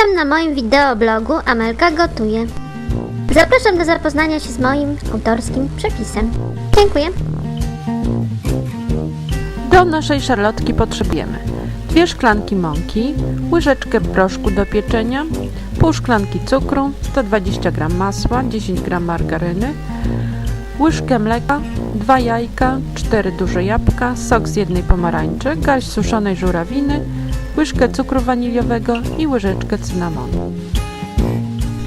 Witam na moim wideoblogu Amelka Gotuje. Zapraszam do zapoznania się z moim autorskim przepisem. Dziękuję. Do naszej szarlotki potrzebujemy dwie szklanki mąki, łyżeczkę proszku do pieczenia, pół szklanki cukru, 120 g masła, 10 g margaryny, łyżkę mleka, dwa jajka, cztery duże jabłka, sok z jednej pomarańczy, garść suszonej żurawiny, łyżkę cukru waniliowego i łyżeczkę cynamonu.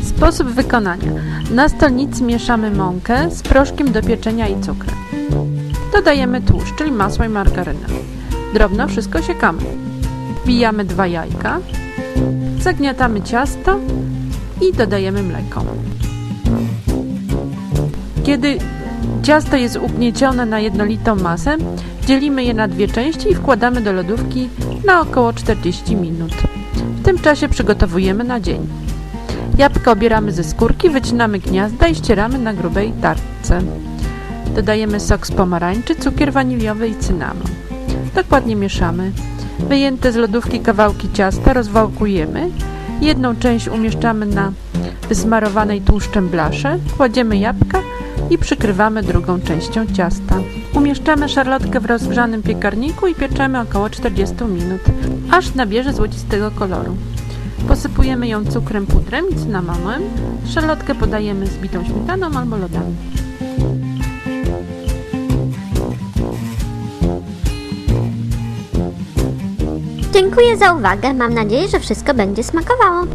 Sposób wykonania. Na stolnicy mieszamy mąkę z proszkiem do pieczenia i cukrem. Dodajemy tłuszcz, czyli masło i margarynę. Drobno wszystko siekamy. Wbijamy dwa jajka, zagniatamy ciasto i dodajemy mleko. Kiedy ciasto jest ugniecione na jednolitą masę, dzielimy je na dwie części i wkładamy do lodówki na około 40 minut. W tym czasie przygotowujemy na dzień. Jabłka obieramy ze skórki, wycinamy gniazda i ścieramy na grubej tarce. Dodajemy sok z pomarańczy, cukier waniliowy i cynamon. Dokładnie mieszamy. Wyjęte z lodówki kawałki ciasta rozwałkujemy. Jedną część umieszczamy na wysmarowanej tłuszczem blasze, kładziemy jabłka i przykrywamy drugą częścią ciasta. Umieszczamy szarlotkę w rozgrzanym piekarniku i pieczemy około 40 minut, aż nabierze złocistego koloru. Posypujemy ją cukrem, pudrem i cynamonem. Szarlotkę podajemy z bitą śmietaną albo lodami. Dziękuję za uwagę. Mam nadzieję, że wszystko będzie smakowało.